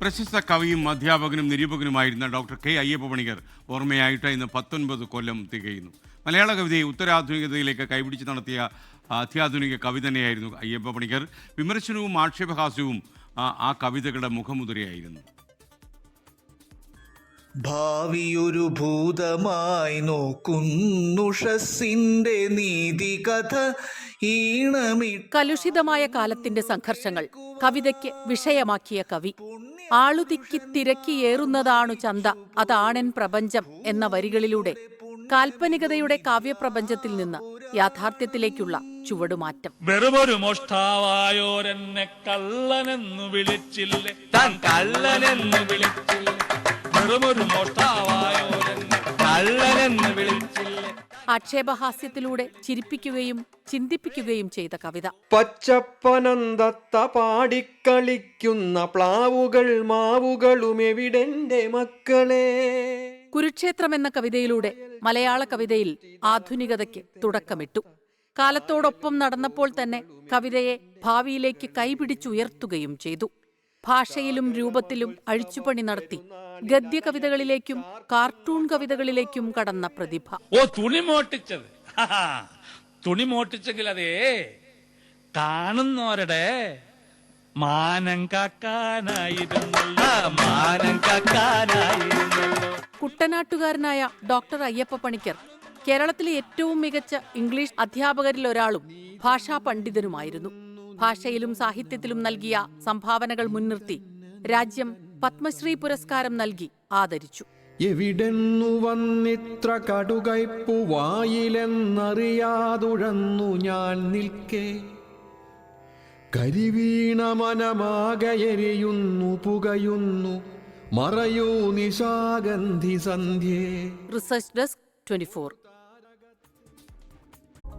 പ്രശസ്ത കവിയും അധ്യാപകനും നിരൂപകനുമായിരുന്ന ഡോക്ടർ കെ അയ്യപ്പ പണിക്കർ ഓർമ്മയായിട്ട് ഇന്ന് പത്തൊൻപത് കൊല്ലം തികയുന്നു. മലയാള കവിതയെ ഉത്തരാധുനികതയിലേക്ക് കൈപിടിച്ച് നടത്തിയ അത്യാധുനിക കവി തന്നെയായിരുന്നു അയ്യപ്പ പണിക്കർ വിമർശനവും ആക്ഷേപഹാസ്യവും ആ കവിതകളുടെ മുഖമുദ്രയായിരുന്നു. ഭാവിയൊരു ഭൂതമായി നോക്കുന്നു ഷസിന്റെ നീതി കഥ ഈണമി കലുഷിതമായ കാലത്തിന്റെ സംഘർഷങ്ങൾ കവിതയ്ക്ക് വിഷയമാക്കിയ കവി. ആളുതിക്കി തിരക്കിയേറുന്നതാണു ചന്ത. അതാണെൻ പ്രപഞ്ചം എന്ന വരികളിലൂടെ കാൽപ്പനികതയുടെ കാവ്യപ്രപഞ്ചത്തിൽ നിന്ന് യാഥാർത്ഥ്യത്തിലേക്കുള്ള ചുവടുമാറ്റം. വെറുമൊരു മോഷ്ടാവായോരെന്നെ കള്ളനെന്നു വിളിച്ചില്ലേ? താൻ കള്ളനെന്നു വിളിച്ചില്ലേ? വെറുമൊരു മോഷ്ടാവായോരെന്നെ കള്ളനെന്നു വിളിച്ചില്ലേ ആക്ഷേപഹാസ്യത്തിലൂടെ ചിരിപ്പിക്കുകയും ചിന്തിപ്പിക്കുകയും ചെയ്ത കവിത. പച്ചപ്പനന്തത്ത പാടിക്കളിക്കുന്ന പ്ലാവുകൾ മാവുകളും എവിടെന്റെ മക്കളെ? കുരുക്ഷേത്രം എന്ന കവിതയിലൂടെ മലയാള കവിതയിൽ ആധുനികതയ്ക്ക് തുടക്കമിട്ടു. കാലത്തോടൊപ്പം നടന്നപ്പോൾ തന്നെ കവിതയെ ഭാവിയിലേക്ക് കൈപിടിച്ചുയർത്തുകയും ചെയ്തു. ഭാഷയിലും രൂപത്തിലും അഴിച്ചുപണി നടത്തി. ഗദ്യ കവിതകളിലേക്കും കാർട്ടൂൺ കവിതകളിലേക്കും കടന്ന പ്രതിഭ. ഓ തുണി മോട്ടിച്ചത്. തുണി മോട്ടിച്ചെങ്കിൽ അതേ കാണുന്നവരുടെ മാനം കാക്കാനായിരുന്നല്ലോ. മാനം കാക്കാനായിരുന്നല്ലോ. കുട്ടനാട്ടുകാരനായ ഡോക്ടർ അയ്യപ്പ പണിക്കർ കേരളത്തിലെ ഏറ്റവും മികച്ച ഇംഗ്ലീഷ് അധ്യാപകരിൽ ഒരാളും ഭാഷാ പണ്ഡിതനുമായിരുന്നു. ഭാഷയിലും സാഹിത്യത്തിലും നൽകിയ സംഭാവനകൾ മുൻനിർത്തി രാജ്യം പത്മശ്രീ പുരസ്കാരം നൽകി ആദരിച്ചു. എവിടെന്നു വന്നിത്ര കടുകയ്പു വായിലെന്നറിയാതുഴന്നു ഞാൻ നിൽക്കേ. കരിവീണ മനമാകയരിയുന്നു പുകയുന്നു മറയൂ നിശാഗന്ധി സന്ധ്യേ. Research desk twenty